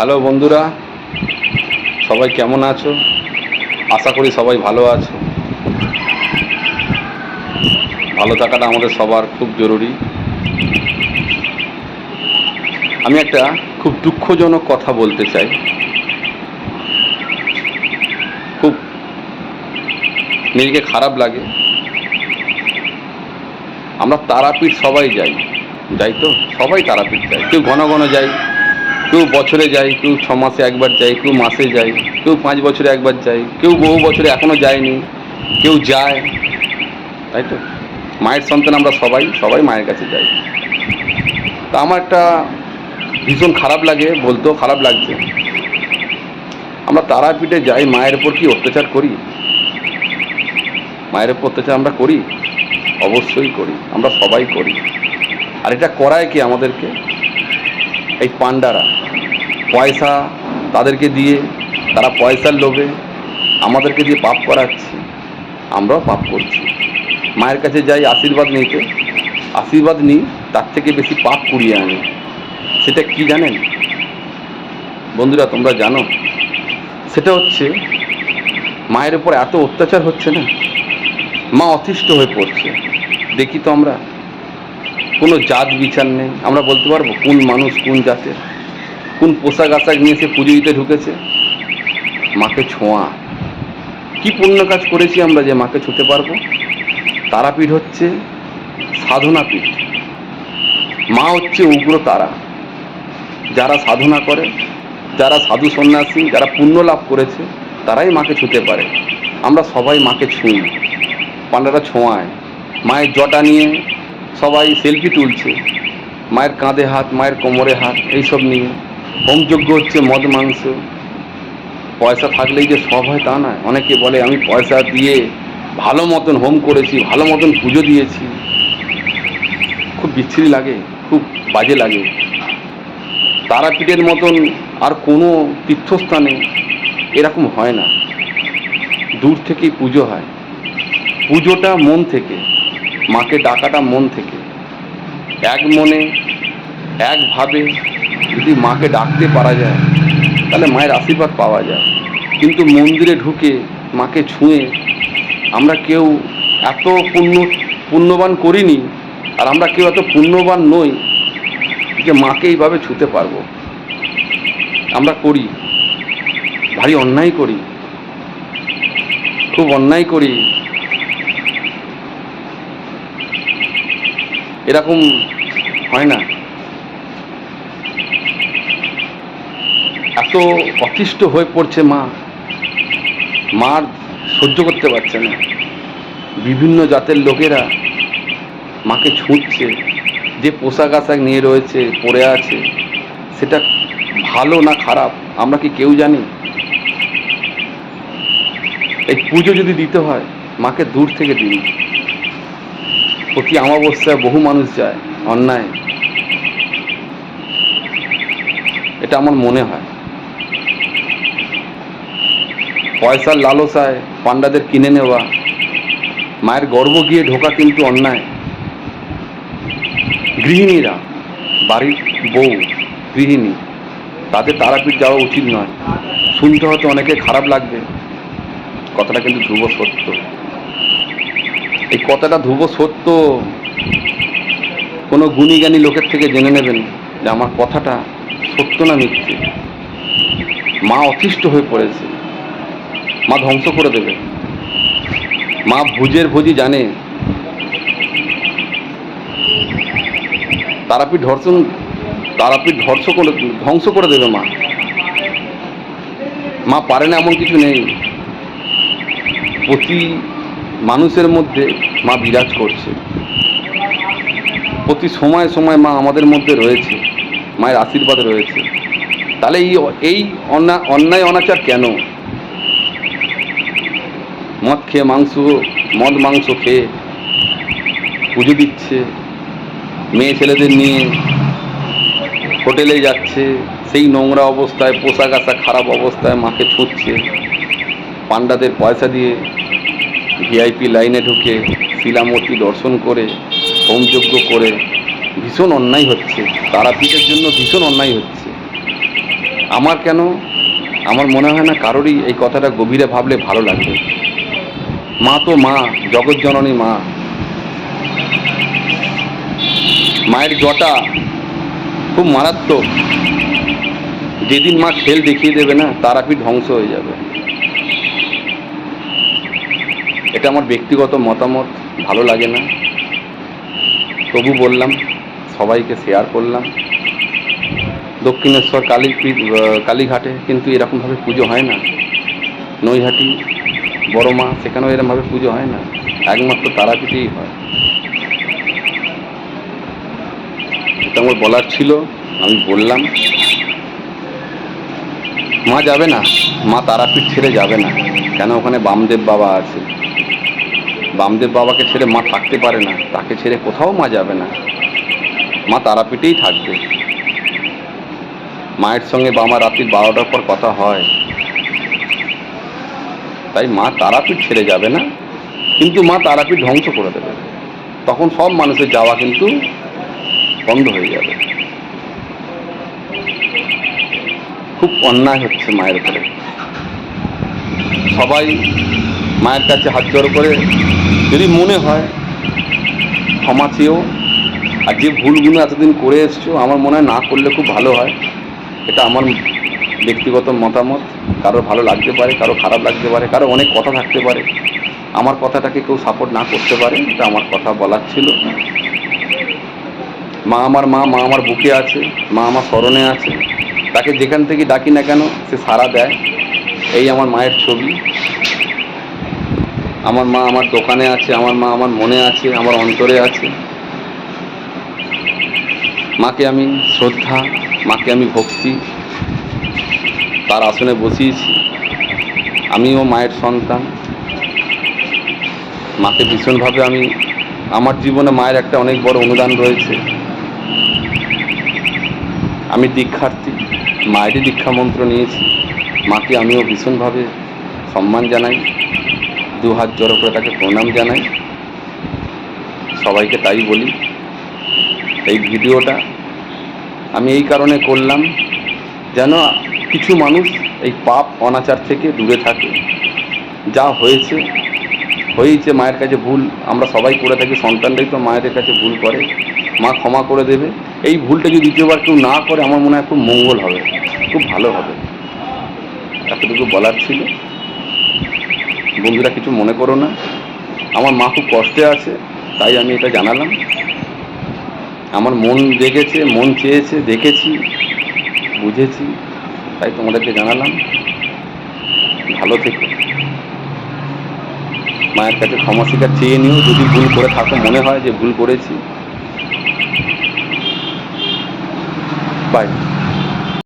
Hello বন্ধুরা, সবাই কেমন আছো? আশা করি সবাই ভালো আছো। ভালো থাকাটা আমাদের সবার খুব জরুরি। আমি একটা খুব দুঃখজনক কথা বলতে চাই। খুব নিজেকে খারাপ লাগে। আমরা তারাপীঠ সবাই যাই যাই তো? সবাই তারাপীঠ যাই কেউ ঘন ঘন যাই কেউ বছরে যায় কেউ ছ মাসে একবার যায় কেউ মাসে যায় কেউ পাঁচ বছরে একবার যায় কেউ বহু বছরে এখনও যায়নি, কেউ যায়। তাই তো? মায়ের সন্তান আমরা সবাই সবাই মায়ের কাছে যাই। তা আমার একটা ভীষণ খারাপ লাগে, বলতেও খারাপ লাগছে। আমরা তারাপীঠে যাই, মায়ের উপর কি অত্যাচার করি? মায়ের উপর অত্যাচার আমরা করি? অবশ্যই করি, আমরা সবাই করি। আর এটা করায় কি আমাদেরকে? এই পান্ডারা পয়সা তাদেরকে দিয়ে তারা পয়সার লোভে আমাদেরকে দিয়ে পাপ করাচ্ছে। আমরাও পাপ করছি। মায়ের কাছে যাই আশীর্বাদ নিতে। আশীর্বাদ নিই, তার থেকে বেশি পাপ কুড়িয়ে আনি। সেটা কি জানেন? বন্ধুরা, তোমরা জানো? সেটা হচ্ছে, মায়ের উপর এত অত্যাচার হচ্ছে না? মা অতিষ্ঠ হয়ে পড়ছে। দেখি তো আমরা। কোনো জাত বিচার নেই। আমরা বলতে পারব কোন মানুষ কোন জাতের। কোন পোশাক আশাক নিয়ে সে পুজো দিতে ঢুকেছে? মাকে ছোঁয়া। কি পুণ্য কাজ করেছি আমরা যে মাকে ছুতে পারব? তারাপীঠ হচ্ছে সাধনা পীঠ মা হচ্ছে উগ্র তারা। যারা সাধনা করে, যারা সাধু সন্ন্যাসী, যারা পুণ্য লাভ করেছে, তারাই মাকে ছুতে পারে। আমরা সবাই মাকে ছুঁই। পান্ডারা ছোঁয়ায়। মায়ের জটা নিয়ে সবাই সেলফি তুলছে। মায়ের কাঁধে হাত, মায়ের কোমরে হাত, এইসব নিয়ে। হোমযজ্ঞ হচ্ছে মদ, মাংস। পয়সা থাকলেই যে সব হয় তা নয়। অনেকে বলে, আমি পয়সা দিয়ে ভালো মতন হোম করেছি, ভালো মতন পুজো দিয়েছি। খুব বিচ্ছিরি লাগে, খুব বাজে লাগে। তারাপীঠের মতন আর কোনো তীর্থস্থানে এরকম হয় না। দূর থেকেই পুজো হয়। পুজোটা মন থেকে। মাকে ডাকাটা মন থেকে। এক মনে একভাবে যদি মাকে ডাকতে পারা যায়, তাহলে মায়ের আশীর্বাদ পাওয়া যায়। কিন্তু মন্দিরে ঢুকে মাকে ছুঁয়ে আমরা কেউ এত পুণ্য, পুণ্যবান করিনি, আর আমরা কেউ এত পুণ্যবান নই যে মাকে এইভাবে ছুঁতে পারব। আমরা করি, ভারী অন্যায় করি, খুব অন্যায় করি। এরকম হয় না। এত অতিষ্ঠ হয়ে পড়ছে মা। মার সহ্য করতে পারছে না। বিভিন্ন জাতের লোকেরা মাকে ছুঁচ্ছে। যে পোশাক আশাক নিয়ে রয়েছে, পরে আছে, সেটা ভালো না খারাপ, আমরা কি কেউ জানি? এই পুজো যদি দিতে হয়, মাকে দূর থেকে দিন। প্রতি অমাবস্যায় বহু মানুষ যায়, অন্যায়। এটা আমার মনে হয়। পয়সার লালসায় পান্ডাদের কিনে নেওয়া, মায়ের গর্ব গিয়ে ঢোকা কিন্তু অন্যায়। গৃহিণীরা, বাড়ির বউ, গৃহিণী তাদের তারাপীঠ যাওয়া উচিত নয়। শুনতে হয়তো অনেকে খারাপ লাগবে। কথাটা কিন্তু ধ্রুব সত্য। এই কথাটা ধ্রুব সত্য। কোনো গুণী জ্ঞানী লোকের থেকে জেনে নেবেন যে আমার কথাটা সত্য না মিথ্যে। মা অতিষ্ঠ হয়ে পড়েছে। মা ধ্বংস করে দেবে। মা ভুজের ভোজি জানে। তারাপীঠ ধর্ষণ, তারাপীঠ ধর্ষ করে, ধ্বংস করে দেবে মা। মা পারে না এমন কিছু নেই। প্রতি মানুষের মধ্যে মা বিরাজ করছে। প্রতি সময় সময় মা আমাদের মধ্যে রয়েছে, মায়ের আশীর্বাদ রয়েছে। তাহলে এই এই অন্যায় অনাচার কেন? মদ খেয়ে মাংস, মদ মাংস খেয়ে পুজো দিচ্ছে, মেয়ে ছেলেদের নিয়ে হোটেলে যাচ্ছে, সেই নোংরা অবস্থায়, পোশাক আশাক খারাপ অবস্থায় মাকে ছুঁচ্ছে পান্ডাদের পয়সা দিয়ে ভিআইপি লাইনে ঢুকে শিলামূর্তি দর্শন করে, হোমযজ্ঞ করে ভীষণ অন্যায় হচ্ছে। তারাপীঠের জন্য ভীষণ অন্যায় হচ্ছে। আমার কেন? আমার মনে হয় না কারোরই এই কথাটা গভীরে ভাবলে ভালো লাগবে। মা তো মা, জগৎ জননী মা। মায়ের জটা খুব মারাত্মক। যেদিন মা খেল দেখিয়ে দেবে না তারাপি ধ্বংস হয়ে যাবে। এটা আমার ব্যক্তিগত মতামত, ভালো লাগে না। তবু বললাম, সবাইকে শেয়ার করলাম। দক্ষিণেশ্বর, কালী কালীঘাটে কিন্তু এরকমভাবে পুজো হয় না। নৈহাটি বড় মা সেখানেও এরকমভাবে পুজো হয় না। একমাত্র তারাপীঠেই হয়। এটা আমার বলার ছিল, আমি বললাম। মা যাবে না, মা তারাপীঠ ছেড়ে যাবে না। কেন? ওখানে বামদেব বাবা আছে। বামদেব বাবাকে ছেড়ে মা থাকতে পারে না, তাকে ছেড়ে কোথাও মা যাবে না। মা তারাপীঠেই থাকবে। মায়ের সঙ্গে বাবা রাত্রি বারোটার পর কথা হয়। তাই মা তারাপীঠ ছেড়ে যাবে না, কিন্তু মা তারাপীঠ ধ্বংস করে দেবে। তখন সব মানুষের যাওয়া কিন্তু বন্ধ হয়ে যাবে। খুব অন্যায় হচ্ছে মায়ের উপরে। সবাই মায়ের কাছে হাত জোর করে যদি মনে হয় ক্ষমা চেয়েও, আর যে ভুলগুলো এতদিন করে এসছো, আমার মনে হয় না করলে খুব ভালো হয়। এটা আমার ব্যক্তিগত মতামত। কারও ভালো লাগতে পারে, কারও খারাপ লাগতে পারে, কারও অনেক কথা থাকতে পারে। আমার কথাটাকে কেউ সাপোর্ট না করতে পারে, এটা আমার কথা বলার ছিল। মা আমার মা মা আমার বুকে আছে, মা আমার স্মরণে আছে। তাকে যেখান থেকে ডাকি না কেন, সে সাড়া দেয়। এই আমার মায়ের ছবি। আমার মা আমার দোকানে আছে, আমার মা আমার মনে আছে, আমার অন্তরে আছে। মাকে আমি শ্রদ্ধা, মাকে আমি ভক্তি, তার আসনে বসিয়েছি। আমিও মায়ের সন্তান। মাকে ভীষণভাবে আমি, আমার জীবনে মায়ের একটা অনেক বড় অনুদান রয়েছে। আমি দীক্ষার্থী, মায়েরই দীক্ষা মন্ত্র নিয়েছি। মাকে আমিও ভীষণভাবে সম্মান জানাই। দু হাত জড়ো করে তাকে প্রণাম জানাই। সবাইকে তাই বলি। এই ভিডিওটা আমি এই কারণে করলাম যেন কিছু মানুষ এই পাপ অনাচার থেকে দূরে থাকে। যা হয়েছে হয়েছে, মায়ের কাছে ভুল, আমরা সবাই করে থাকি, সন্তানরাই তো মায়েদের কাছে ভুল করে। মা ক্ষমা করে দেবে। এই ভুলটা যদি দ্বিতীয়বার কেউ না করে, আমার মনে হয় খুব মঙ্গল হবে, খুব ভালো হবে। এতটুকু বলার ছিল। বন্ধুরা কিছু মনে করো না। আমার মা খুব কষ্টে আছে, তাই আমি এটা জানালাম। আমার মন জেগেছে, মন চেয়েছে, দেখেছি, বুঝেছি, তাই তোমাদেরকে জানালাম। ভালো থেকো। মায়ের কাছে ক্ষমা স্বীকার চেয়ে নিও। যদি ভুল করে থাকো, মনে হয় যে ভুল করেছি। বাই